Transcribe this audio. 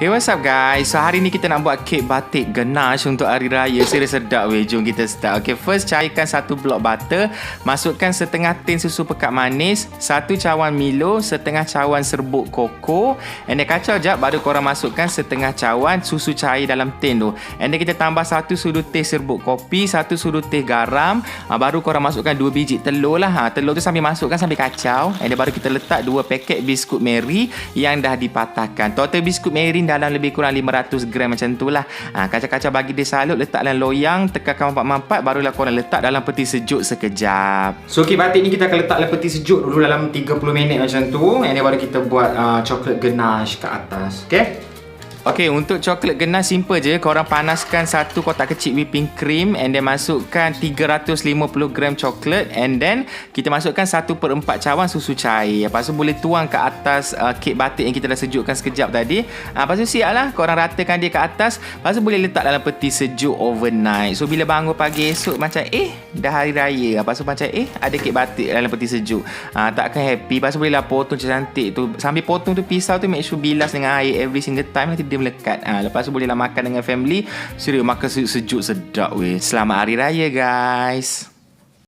Hey what's up guys? So hari ni kita nak buat kek batik ganache untuk hari raya. Serius sedap weh. Jom kita start. Okay first cairkan satu blok butter. Masukkan setengah tin susu pekat manis Satu cawan Milo Setengah cawan serbuk koko. And then kacau jap Baru korang masukkan setengah cawan susu cair dalam tin tu. And then kita tambah satu sudu teh serbuk kopi Satu sudu teh garam. Ha, Baru korang masukkan dua biji telur lah. Ha, Telur tu sambil masukkan sambil kacau. And then baru kita letak dua paket biskut Mary Yang dah dipatahkan. Total biskut Mary dalam lebih kurang 500 gram macam tu lah. Ha, kacau-kacau bagi dia salut, letak dalam loyang, tekankan mampat-mampat, barulah korang letak dalam peti sejuk sekejap. So, kek batik ni kita akan letak dalam peti sejuk dulu dalam 30 minit macam tu. And then baru kita buat uh, coklat ganache kat atas. Okay? Okey, untuk coklat genas simple je. Korang panaskan satu kotak kecil whipping cream and then masukkan 350 gram coklat and then kita masukkan 1 per 4 cawan susu cair. Lepas tu boleh tuang ke atas uh, kek batik yang kita dah sejukkan sekejap tadi. Uh, lepas tu siap lah. Korang ratakan dia ke atas. Lepas tu boleh letak dalam peti sejuk overnight. So, bila bangun pagi esok macam eh, dah hari raya. Lepas tu macam eh, ada kek batik dalam peti sejuk. Uh, takkan happy. Lepas tu bolehlah potong cantik tu. Sambil potong tu pisau tu make sure bilas dengan air every single time. Nanti dia melekat. Ha, lepas tu bolehlah makan dengan family. Serius makan sejuk sedap weh. Selamat hari raya guys.